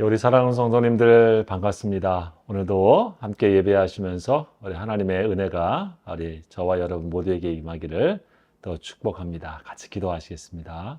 우리 사랑하는 성도님들 반갑습니다. 오늘도 함께 예배하시면서 우리 하나님의 은혜가 우리 저와 여러분 모두에게 임하기를 더 축복합니다. 같이 기도하시겠습니다.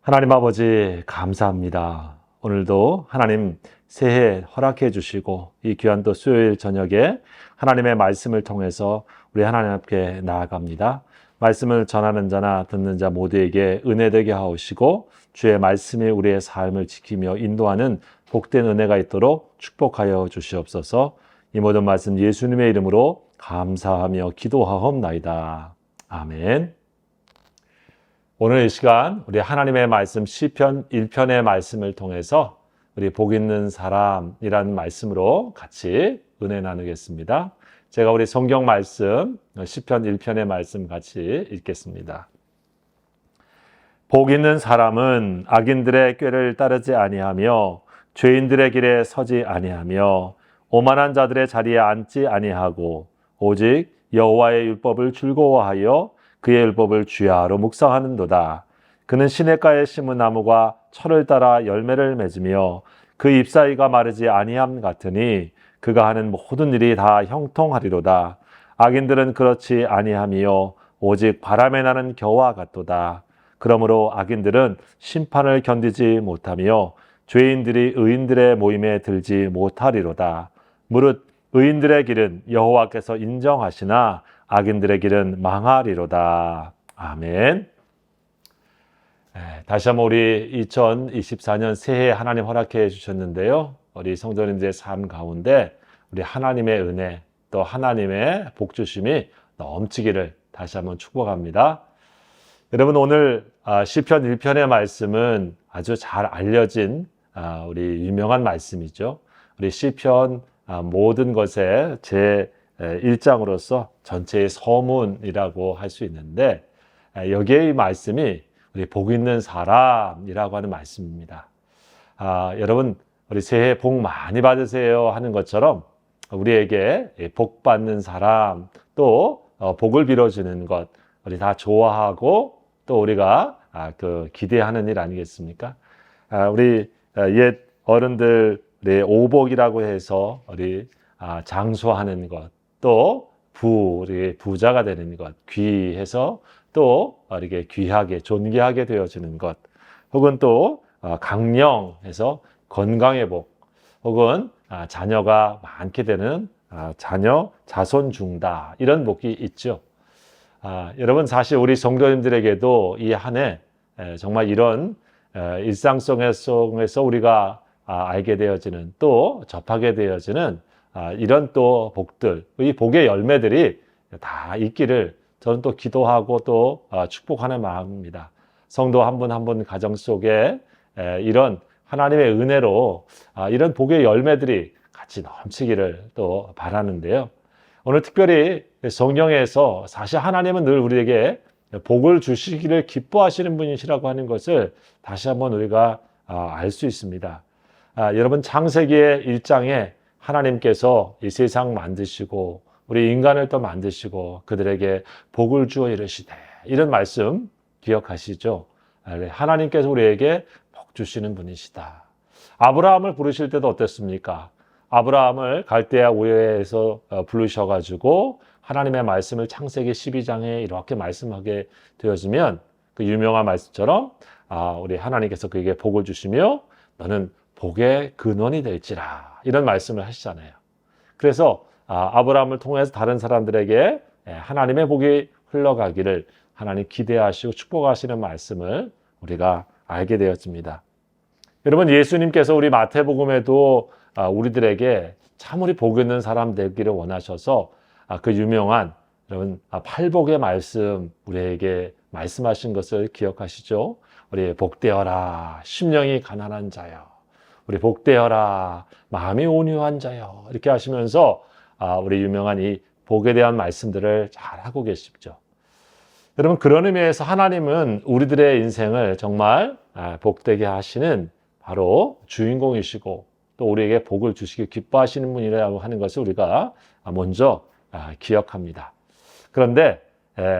하나님 아버지 감사합니다. 오늘도 하나님 새해 허락해 주시고 이 귀한 또 수요일 저녁에 하나님의 말씀을 통해서 우리 하나님 앞에 나아갑니다. 말씀을 전하는 자나 듣는 자 모두에게 은혜되게 하옵시고 주의 말씀이 우리의 삶을 지키며 인도하는 복된 은혜가 있도록 축복하여 주시옵소서. 이 모든 말씀 예수님의 이름으로 감사하며 기도하옵나이다. 아멘. 오늘 이 시간 우리 하나님의 말씀 시편 1편의 말씀을 통해서 우리 복 있는 사람이라는 말씀으로 같이 은혜 나누겠습니다. 제가 우리 성경 말씀 시편 1편의 말씀 같이 읽겠습니다. 복 있는 사람은 악인들의 꾀를 따르지 아니하며 죄인들의 길에 서지 아니하며 오만한 자들의 자리에 앉지 아니하고 오직 여호와의 율법을 즐거워하여 그의 율법을 주야로 묵상하는도다. 그는 시냇가에 심은 나무가 철을 따라 열매를 맺으며 그 잎사이가 마르지 아니함 같으니 그가 하는 모든 일이 다 형통하리로다. 악인들은 그렇지 아니하며 오직 바람에 나는 겨와 같도다. 그러므로 악인들은 심판을 견디지 못하며 죄인들이 의인들의 모임에 들지 못하리로다. 무릇 의인들의 길은 여호와께서 인정하시나 악인들의 길은 망하리로다. 아멘. 다시 한번 우리 2024년 새해 하나님 허락해 주셨는데요. 우리 성도님들의 삶 가운데 우리 하나님의 은혜 또 하나님의 복 주심이 넘치기를 다시 한번 축복합니다. 여러분 오늘 아, 시편 1편의 말씀은 아주 잘 알려진 아, 우리 유명한 말씀이죠. 우리 시편 아, 모든 것의 제 1장으로서 전체의 서문이라고 할 수 있는데 여기에 이 말씀이 우리 복 있는 사람이라고 하는 말씀입니다. 아, 여러분 우리 새해 복 많이 받으세요 하는 것처럼 우리에게 복 받는 사람 또 어, 복을 빌어주는 것 우리 다 좋아하고 또 우리가 아, 그 기대하는 일 아니겠습니까? 아, 우리 옛 어른들 의 오복이라고 해서 우리 아, 장수하는 것, 또 부, 우리 부자가 되는 것, 귀해서 또 이렇게 귀하게 존귀하게 되어지는 것, 혹은 또 강령해서 건강의 복, 혹은 자녀가 많게 되는 자녀 자손 중다 이런 복이 있죠. 아, 여러분 사실 우리 성도님들에게도 이 한 해 정말 이런 일상 속에서 우리가 아, 알게 되어지는 또 접하게 되어지는 아, 이런 또 복들, 이 복의 열매들이 다 있기를 저는 또 기도하고 또 아, 축복하는 마음입니다. 성도 한 분 한 분 가정 속에 이런 하나님의 은혜로 이런 복의 열매들이 같이 넘치기를 또 바라는데요. 오늘 특별히 성경에서 사실 하나님은 늘 우리에게 복을 주시기를 기뻐하시는 분이시라고 하는 것을 다시 한번 우리가 알 수 있습니다. 아, 여러분 창세기의 1장에 하나님께서 이 세상 만드시고 우리 인간을 또 만드시고 그들에게 복을 주어 이르시되 이런 말씀 기억하시죠? 아, 하나님께서 우리에게 복 주시는 분이시다. 아브라함을 부르실 때도 어땠습니까? 아브라함을 갈대아 우에서 어, 부르셔가지고 하나님의 말씀을 창세기 12장에 이렇게 말씀하게 되어지면 그 유명한 말씀처럼 아, 우리 하나님께서 그에게 복을 주시며 너는 복의 근원이 될지라 이런 말씀을 하시잖아요. 그래서 아, 브라함을 통해서 다른 사람들에게 예, 하나님의 복이 흘러가기를 하나님 기대하시고 축복하시는 말씀을 우리가 알게 되었습니다. 여러분 예수님께서 우리 마태복음에도 아, 우리들에게 참 우리 복 있는 사람 되기를 원하셔서 아, 그 유명한 여러분 아, 팔복의 말씀 우리에게 말씀하신 것을 기억하시죠? 우리 복되어라 심령이 가난한 자여 우리 복되어라 마음이 온유한 자요 이렇게 하시면서 아, 우리 유명한 이 복에 대한 말씀들을 잘 하고 계시죠. 여러분 그런 의미에서 하나님은 우리들의 인생을 정말 아, 복되게 하시는 바로 주인공이시고 또 우리에게 복을 주시기 기뻐하시는 분이라고 하는 것을 우리가 먼저 아, 기억합니다. 그런데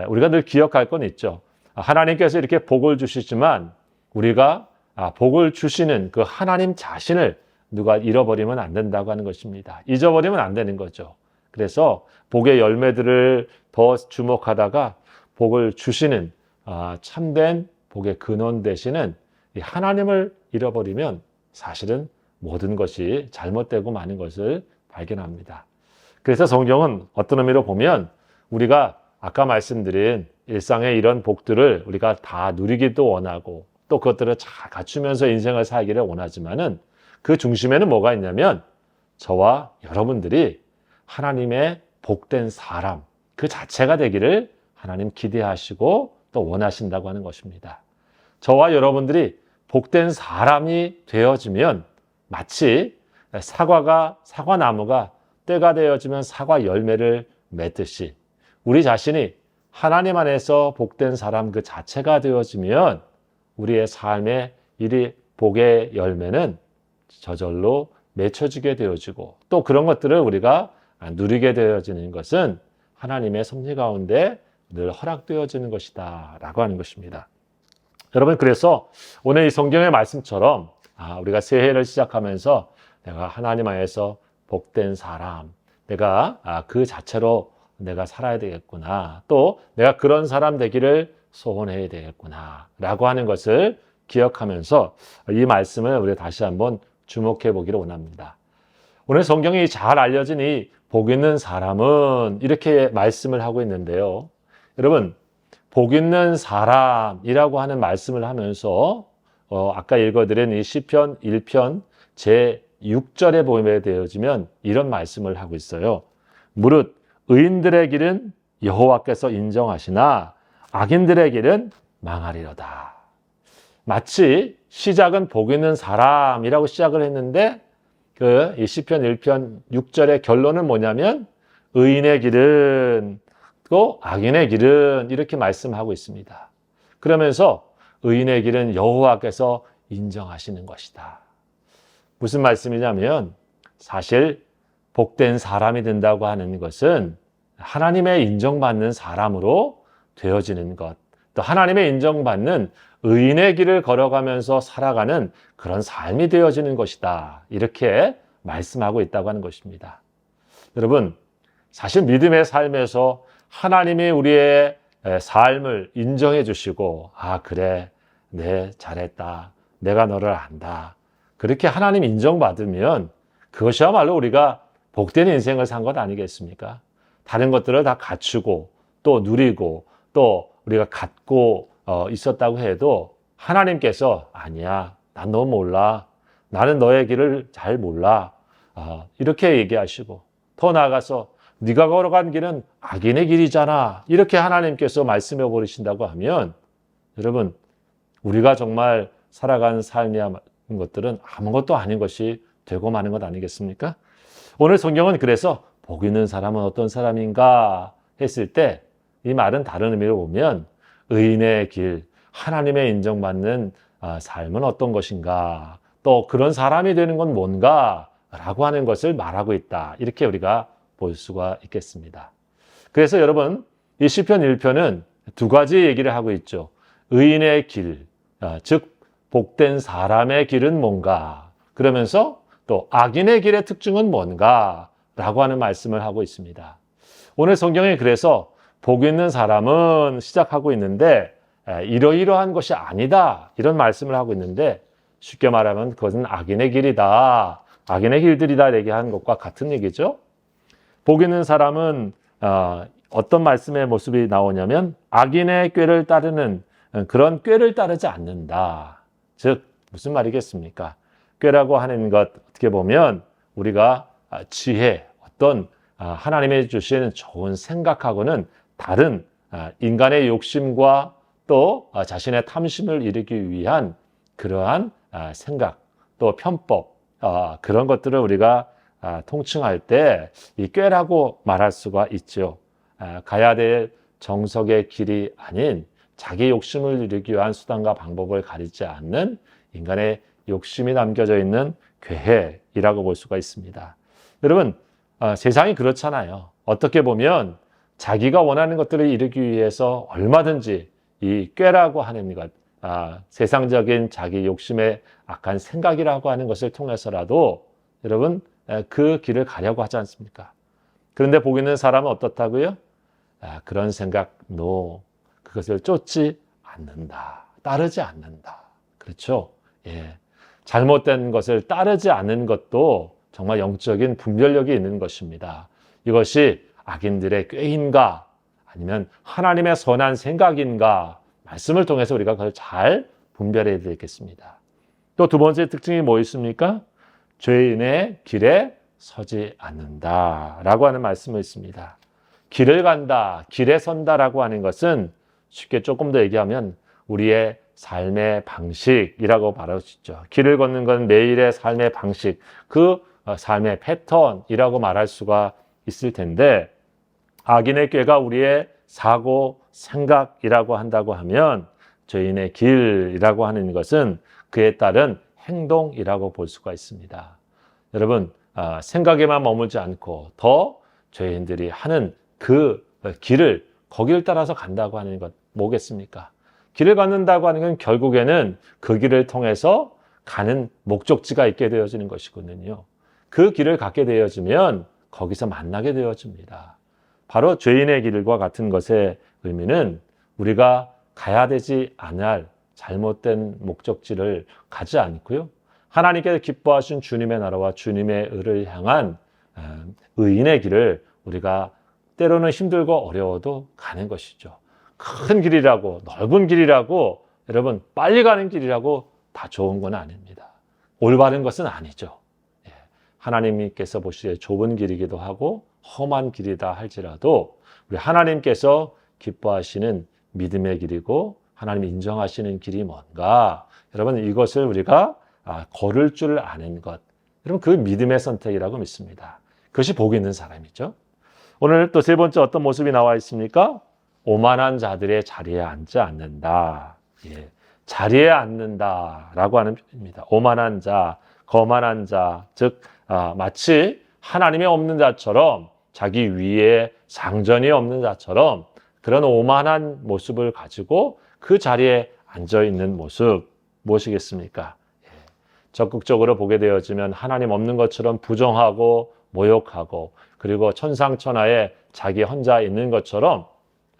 우리가 늘 기억할 건 있죠. 하나님께서 이렇게 복을 주시지만 우리가 아, 복을 주시는 그 하나님 자신을 누가 잃어버리면 안 된다고 하는 것입니다. 잊어버리면 안 되는 거죠. 그래서 복의 열매들을 더 주목하다가 복을 주시는 아, 참된 복의 근원 되시는 이 하나님을 잃어버리면 사실은 모든 것이 잘못되고 마는 것을 발견합니다. 그래서 성경은 어떤 의미로 보면 우리가 아까 말씀드린 일상의 이런 복들을 우리가 다 누리기도 원하고 또 그것들을 잘 갖추면서 인생을 살기를 원하지만은 그 중심에는 뭐가 있냐면 저와 여러분들이 하나님의 복된 사람 그 자체가 되기를 하나님 기대하시고 또 원하신다고 하는 것입니다. 저와 여러분들이 복된 사람이 되어지면 마치 사과가 사과나무가 때가 되어지면 사과 열매를 맺듯이 우리 자신이 하나님 안에서 복된 사람 그 자체가 되어지면 우리의 삶의 이리 복의 열매는 저절로 맺혀지게 되어지고 또 그런 것들을 우리가 누리게 되어지는 것은 하나님의 섭리 가운데 늘 허락되어지는 것이다 라고 하는 것입니다. 여러분 그래서 오늘 이 성경의 말씀처럼 아, 우리가 새해를 시작하면서 내가 하나님 안에서 복된 사람, 내가 아, 그 자체로 내가 살아야 되겠구나. 또 내가 그런 사람 되기를 소원해야 되겠구나. 라고 하는 것을 기억하면서 이 말씀을 우리 다시 한번 주목해 보기를 원합니다. 오늘 성경이 잘 알려진 이 복 있는 사람은 이렇게 말씀을 하고 있는데요. 여러분, 복 있는 사람이라고 하는 말씀을 하면서 어, 아까 읽어드린 이 시편 1편 제 6절에 보게 되어지면 이런 말씀을 하고 있어요. 무릇 의인들의 길은 여호와께서 인정하시나 악인들의 길은 망하리로다. 마치 시작은 복 있는 사람이라고 시작을 했는데 그 시편 1편 6절의 결론은 뭐냐면 의인의 길은 또 악인의 길은 이렇게 말씀하고 있습니다. 그러면서 의인의 길은 여호와께서 인정하시는 것이다. 무슨 말씀이냐면 사실 복된 사람이 된다고 하는 것은 하나님의 인정받는 사람으로 되어지는 것, 또 하나님의 인정받는 의인의 길을 걸어가면서 살아가는 그런 삶이 되어지는 것이다. 이렇게 말씀하고 있다고 하는 것입니다. 여러분, 사실 믿음의 삶에서 하나님이 우리의 삶을 인정해 주시고, 아, 그래. 네, 잘했다. 내가 너를 안다. 그렇게 하나님 인정받으면 그것이야말로 우리가 복된 인생을 산 것 아니겠습니까? 다른 것들을 다 갖추고 또 누리고 또 우리가 갖고 어, 있었다고 해도 하나님께서 아니야, 난 너 몰라. 나는 너의 길을 잘 몰라. 어, 이렇게 얘기하시고 더 나아가서 네가 걸어간 길은 악인의 길이잖아. 이렇게 하나님께서 말씀해 버리신다고 하면 여러분 우리가 정말 살아간 삶이야 것들은 아무것도 아닌 것이 되고 마는 것 아니겠습니까? 오늘 성경은 그래서 복 있는 사람은 어떤 사람인가 했을 때 이 말은 다른 의미로 보면 의인의 길, 하나님의 인정받는 아, 삶은 어떤 것인가, 또 그런 사람이 되는 건 뭔가 라고 하는 것을 말하고 있다. 이렇게 우리가 볼 수가 있겠습니다. 그래서 여러분, 이 시편 1편은 두 가지 얘기를 하고 있죠. 의인의 길, 아, 즉 복된 사람의 길은 뭔가, 그러면서 또 악인의 길의 특징은 뭔가 라고 하는 말씀을 하고 있습니다. 오늘 성경에 그래서 복 있는 사람은 시작하고 있는데 이러이러한 것이 아니다 이런 말씀을 하고 있는데 쉽게 말하면 그것은 악인의 길이다 악인의 길들이다 얘기한 것과 같은 얘기죠. 복 있는 사람은 어, 어떤 말씀의 모습이 나오냐면 악인의 꾀를 따르는 그런 꾀를 따르지 않는다. 즉 무슨 말이겠습니까? 꾀라고 하는 것 어떻게 보면 우리가 지혜 어떤 하나님의 주신 좋은 생각하고는 다른 인간의 욕심과 또 자신의 탐심을 이루기 위한 그러한 생각 또 편법 그런 것들을 우리가 통칭할 때 이 꾀라고 말할 수가 있죠. 가야 될 정석의 길이 아닌 자기 욕심을 이루기 위한 수단과 방법을 가리지 않는 인간의 욕심이 남겨져 있는 괴해이라고 볼 수가 있습니다. 여러분, 세상이 그렇잖아요. 어떻게 보면 자기가 원하는 것들을 이루기 위해서 얼마든지 이 꾀라고 하는 것, 아, 세상적인 자기 욕심의 악한 생각이라고 하는 것을 통해서라도 여러분 에, 그 길을 가려고 하지 않습니까? 그런데 보고 있는 사람은 어떻다고요? 아, 그런 생각, 노. 그것을 쫓지 않는다. 따르지 않는다. 그렇죠? 예. 잘못된 것을 따르지 않는 것도 정말 영적인 분별력이 있는 것입니다. 이것이 악인들의 꾀인가 아니면 하나님의 선한 생각인가 말씀을 통해서 우리가 그걸 잘 분별해야 되겠습니다. 또 두 번째 특징이 뭐 있습니까? 죄인의 길에 서지 않는다 라고 하는 말씀이 있습니다. 길을 간다, 길에 선다 라고 하는 것은 쉽게 조금 더 얘기하면 우리의 삶의 방식이라고 말할 수 있죠. 길을 걷는 건 매일의 삶의 방식, 그 어, 삶의 패턴이라고 말할 수가 있을 텐데 악인의 꾀가 우리의 사고, 생각이라고 한다고 하면 죄인의 길이라고 하는 것은 그에 따른 행동이라고 볼 수가 있습니다. 여러분, 아, 생각에만 머물지 않고 더 죄인들이 하는 그 길을 거기를 따라서 간다고 하는 것 뭐겠습니까? 길을 걷는다고 하는 건 결국에는 그 길을 통해서 가는 목적지가 있게 되어지는 것이거든요. 그 길을 갖게 되어지면 거기서 만나게 되어집니다. 바로 죄인의 길과 같은 것의 의미는 우리가 가야 되지 않을 잘못된 목적지를 가지 않고요. 하나님께서 기뻐하신 주님의 나라와 주님의 의를 향한 어, 의인의 길을 우리가 때로는 힘들고 어려워도 가는 것이죠. 큰 길이라고 넓은 길이라고 여러분 빨리 가는 길이라고 다 좋은 건 아닙니다. 올바른 것은 아니죠. 예. 하나님께서 보시기에 좁은 길이기도 하고 험한 길이다 할지라도 우리 하나님께서 기뻐하시는 믿음의 길이고 하나님 인정하시는 길이 뭔가 여러분 이것을 우리가 아, 걸을 줄 아는 것 여러분 그 믿음의 선택이라고 믿습니다. 그것이 복 있는 사람이죠. 오늘 또 세 번째 어떤 모습이 나와 있습니까? 오만한 자들의 자리에 앉지 않는다. 예. 자리에 앉는다라고 하는 표현입니다. 오만한 자, 거만한 자, 즉 아, 마치 하나님이 없는 자처럼 자기 위에 상전이 없는 자처럼 그런 오만한 모습을 가지고 그 자리에 앉아 있는 모습 무엇이겠습니까? 예. 적극적으로 보게 되어지면 하나님 없는 것처럼 부정하고 모욕하고 그리고 천상천하에 자기 혼자 있는 것처럼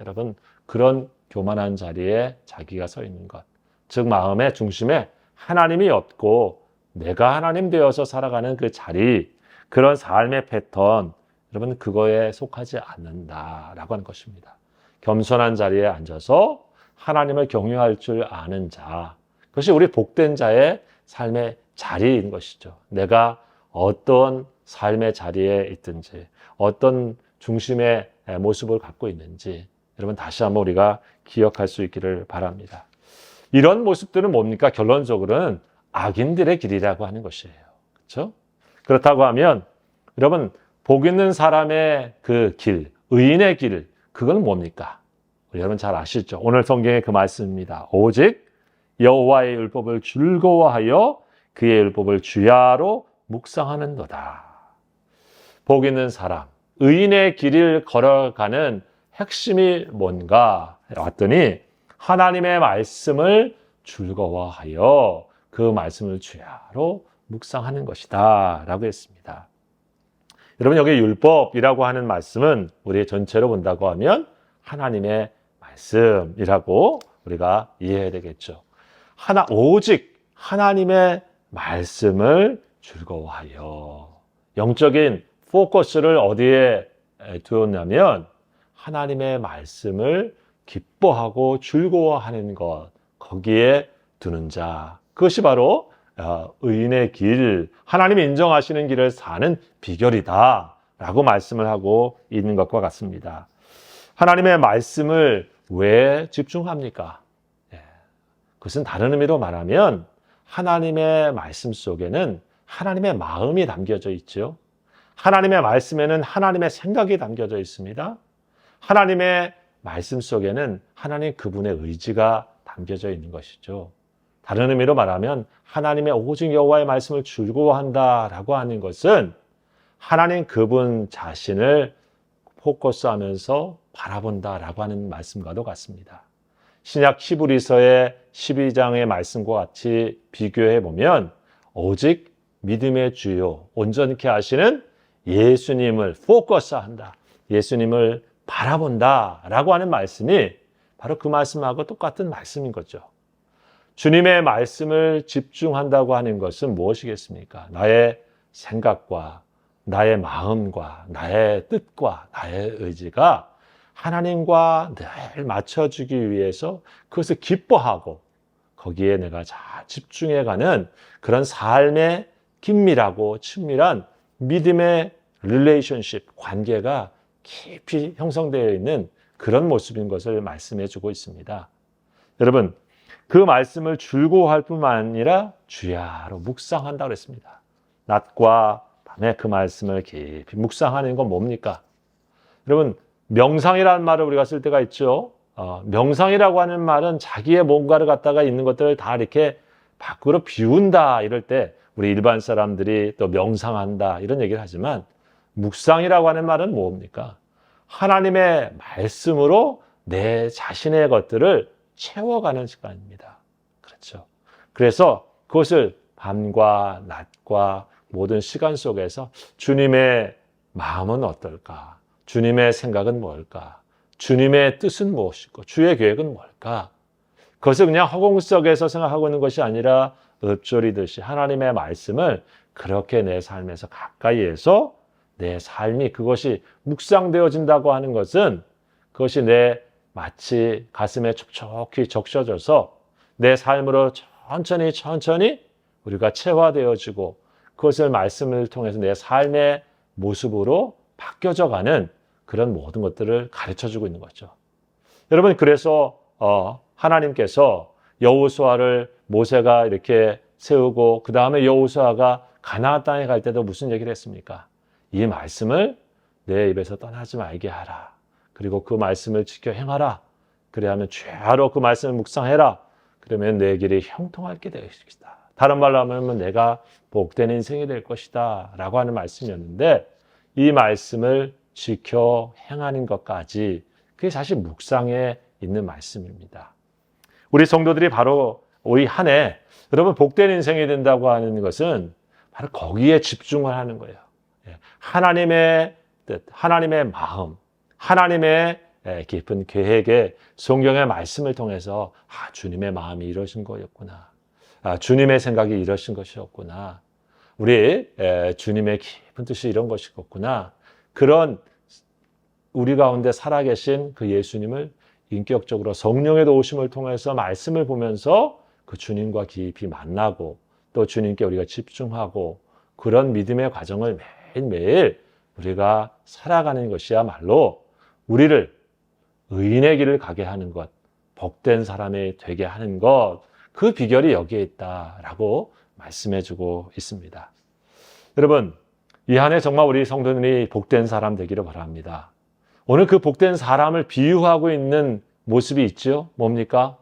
여러분 그런 교만한 자리에 자기가 서 있는 것. 즉 마음의 중심에 하나님이 없고 내가 하나님 되어서 살아가는 그 자리, 그런 삶의 패턴, 여러분 그거에 속하지 않는다라고 하는 것입니다. 겸손한 자리에 앉아서 하나님을 경유할 줄 아는 자. 그것이 우리 복된 자의 삶의 자리인 것이죠. 내가 어떤 삶의 자리에 있든지, 어떤 중심의 모습을 갖고 있는지, 여러분 다시 한번 우리가 기억할 수 있기를 바랍니다. 이런 모습들은 뭡니까? 결론적으로는 악인들의 길이라고 하는 것이에요. 그렇죠? 그렇다고 하면 여러분 복 있는 사람의 그 길, 의인의 길, 그건 뭡니까? 여러분 잘 아시죠? 오늘 성경의 그 말씀입니다. 오직 여호와의 율법을 즐거워하여 그의 율법을 주야로 묵상하는도다. 복 있는 사람, 의인의 길을 걸어가는 핵심이 뭔가 왔더니 하나님의 말씀을 즐거워하여 그 말씀을 주야로 묵상하는 것이다. 라고 했습니다. 여러분, 여기 율법이라고 하는 말씀은 우리 전체로 본다고 하면 하나님의 말씀이라고 우리가 이해해야 되겠죠. 하나, 오직 하나님의 말씀을 즐거워하여. 영적인 포커스를 어디에 두었냐면 하나님의 말씀을 기뻐하고 즐거워하는 것, 거기에 두는 자. 그것이 바로 어, 의인의 길, 하나님이 인정하시는 길을 사는 비결이다. 라고 말씀을 하고 있는 것과 같습니다. 하나님의 말씀을 왜 집중합니까? 예. 그것은 다른 의미로 말하면 하나님의 말씀 속에는 하나님의 마음이 담겨져 있죠. 하나님의 말씀에는 하나님의 생각이 담겨져 있습니다. 하나님의 말씀 속에는 하나님 그분의 의지가 담겨져 있는 것이죠. 다른 의미로 말하면 하나님의 오직 여호와의 말씀을 즐거워한다라고 하는 것은 하나님 그분 자신을 포커스하면서 바라본다라고 하는 말씀과도 같습니다. 신약 히브리서의 12장의 말씀과 같이 비교해 보면 오직 믿음의 주요 온전케 하시는 예수님을 포커스한다. 예수님을 바라본다라고 하는 말씀이 바로 그 말씀하고 똑같은 말씀인 거죠. 주님의 말씀을 집중한다고 하는 것은 무엇이겠습니까? 나의 생각과 나의 마음과 나의 뜻과 나의 의지가 하나님과 늘 맞춰주기 위해서 그것을 기뻐하고 거기에 내가 잘 집중해가는 그런 삶의 긴밀하고 친밀한 믿음의 릴레이션십, 관계가 깊이 형성되어 있는 그런 모습인 것을 말씀해 주고 있습니다. 여러분, 그 말씀을 줄고할 뿐만 아니라 주야로 묵상한다고 그랬습니다. 낮과 밤에 그 말씀을 깊이 묵상하는 건 뭡니까? 여러분, 명상이라는 말을 우리가 쓸 때가 있죠. 어, 명상이라고 하는 말은 자기의 뭔가를 갖다가 있는 것들을 다 이렇게 밖으로 비운다 이럴 때 우리 일반 사람들이 또 명상한다 이런 얘기를 하지만 묵상이라고 하는 말은 뭡니까? 하나님의 말씀으로 내 자신의 것들을 채워가는 시간입니다. 그렇죠. 그래서 그것을 밤과 낮과 모든 시간 속에서 주님의 마음은 어떨까? 주님의 생각은 뭘까? 주님의 뜻은 무엇이고 주의 계획은 뭘까? 그것을 그냥 허공 속에서 생각하고 있는 것이 아니라 읊조리듯이 하나님의 말씀을 그렇게 내 삶에서 가까이에서 내 삶이 그것이 묵상되어진다고 하는 것은 그것이 내 마치 가슴에 촉촉히 적셔져서 내 삶으로 천천히 천천히 우리가 체화되어지고 그것을 말씀을 통해서 내 삶의 모습으로 바뀌어져 가는 그런 모든 것들을 가르쳐 주고 있는 거죠. 여러분 그래서 어, 하나님께서 여호수아를 모세가 이렇게 세우고 그 다음에 여호수아가 가나안 땅에 갈 때도 무슨 얘기를 했습니까? 이 말씀을 내 입에서 떠나지 말게 하라. 그리고 그 말씀을 지켜 행하라. 그래야하면 죄하러 그 말씀을 묵상해라. 그러면 내 길이 형통하게 될 것이다. 다른 말로 하면 내가 복된 인생이 될 것이다. 라고 하는 말씀이었는데 이 말씀을 지켜 행하는 것까지 그게 사실 묵상에 있는 말씀입니다. 우리 성도들이 바로 우리 한 해 여러분 복된 인생이 된다고 하는 것은 바로 거기에 집중을 하는 거예요. 예, 하나님의 뜻, 하나님의 마음, 하나님의 예, 깊은 계획에 성경의 말씀을 통해서 아 주님의 마음이 이러신 거였구나. 아 주님의 생각이 이러신 것이었구나. 우리 예, 주님의 깊은 뜻이 이런 것이었구나. 그런 우리 가운데 살아계신 그 예수님을 인격적으로 성령의 도우심을 통해서 말씀을 보면서 그 주님과 깊이 만나고 또 주님께 우리가 집중하고 그런 믿음의 과정을 매일매일 우리가 살아가는 것이야말로 우리를 의인의 길을 가게 하는 것, 복된 사람이 되게 하는 것, 그 비결이 여기에 있다라고 말씀해 주고 있습니다. 여러분, 이 한해 정말 우리 성도들이 복된 사람 되기를 바랍니다. 오늘 그 복된 사람을 비유하고 있는 모습이 있죠. 뭡니까?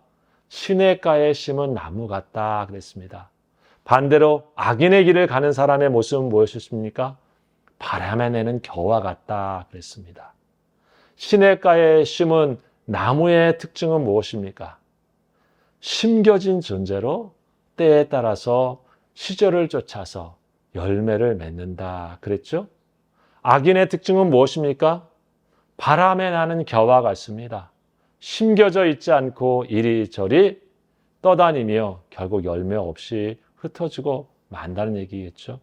시냇가에 심은 나무 같다 그랬습니다. 반대로 악인의 길을 가는 사람의 모습은 무엇이었습니까? 바람에 내는 겨와 같다 그랬습니다. 시냇가에 심은 나무의 특징은 무엇입니까? 심겨진 존재로 때에 따라서 시절을 쫓아서 열매를 맺는다 그랬죠? 악인의 특징은 무엇입니까? 바람에 나는 겨와 같습니다. 심겨져 있지 않고 이리저리 떠다니며 결국 열매 없이 흩어지고 만다는 얘기겠죠.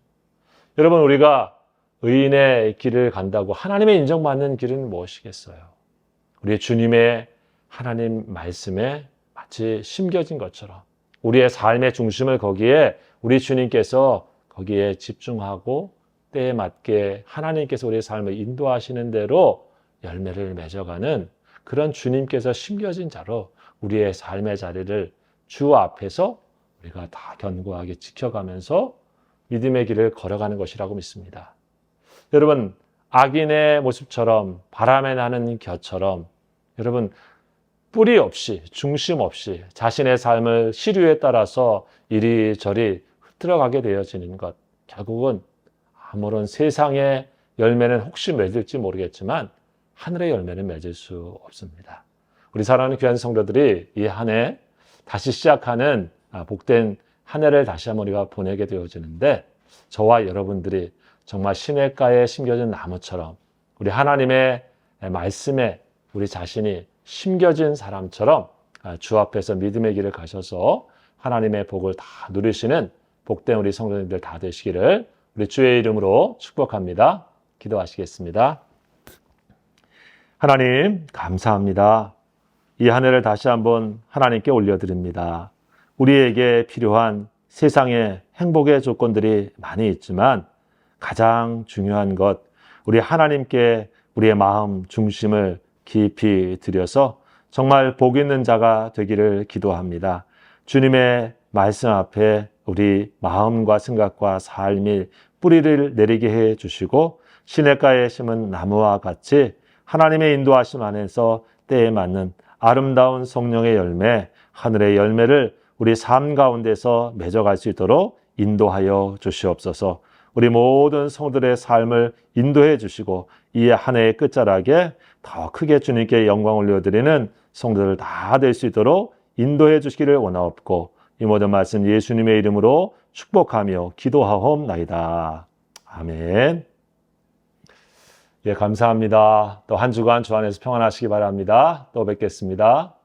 여러분, 우리가 의인의 길을 간다고 하나님의 인정받는 길은 무엇이겠어요? 우리 주님의 하나님 말씀에 마치 심겨진 것처럼 우리의 삶의 중심을 거기에 우리 주님께서 거기에 집중하고 때에 맞게 하나님께서 우리의 삶을 인도하시는 대로 열매를 맺어가는 그런 주님께서 심겨진 자로 우리의 삶의 자리를 주 앞에서 우리가 다 견고하게 지켜가면서 믿음의 길을 걸어가는 것이라고 믿습니다. 여러분, 악인의 모습처럼 바람에 나는 겨처럼 여러분, 뿌리 없이, 중심 없이 자신의 삶을 시류에 따라서 이리저리 흐트러가게 되어지는 것. 결국은 아무런 세상의 열매는 혹시 맺을지 모르겠지만 하늘의 열매는 맺을 수 없습니다. 우리 사랑하는 귀한 성도들이 이 한 해 다시 시작하는 아, 복된 한 해를 다시 한번 우리가 보내게 되어지는데 저와 여러분들이 정말 시냇가에 심겨진 나무처럼 우리 하나님의 말씀에 우리 자신이 심겨진 사람처럼 아, 주 앞에서 믿음의 길을 가셔서 하나님의 복을 다 누리시는 복된 우리 성도님들 다 되시기를 우리 주의 이름으로 축복합니다. 기도하시겠습니다. 하나님, 감사합니다. 이 한 해를 다시 한번 하나님께 올려드립니다. 우리에게 필요한 세상의 행복의 조건들이 많이 있지만 가장 중요한 것, 우리 하나님께 우리의 마음 중심을 깊이 들여서 정말 복 있는 자가 되기를 기도합니다. 주님의 말씀 앞에 우리 마음과 생각과 삶이 뿌리를 내리게 해 주시고 시냇가에 심은 나무와 같이 하나님의 인도하심 안에서 때에 맞는 아름다운 성령의 열매, 하늘의 열매를 우리 삶 가운데서 맺어갈 수 있도록 인도하여 주시옵소서. 우리 모든 성들의 삶을 인도해 주시고 이 한 해의 끝자락에 더 크게 주님께 영광 올려드리는 성도들 다 될 수 있도록 인도해 주시기를 원하옵고 이 모든 말씀 예수님의 이름으로 축복하며 기도하옵나이다. 아멘. 예, 감사합니다. 또 한 주간 주 안에서 평안하시기 바랍니다. 또 뵙겠습니다.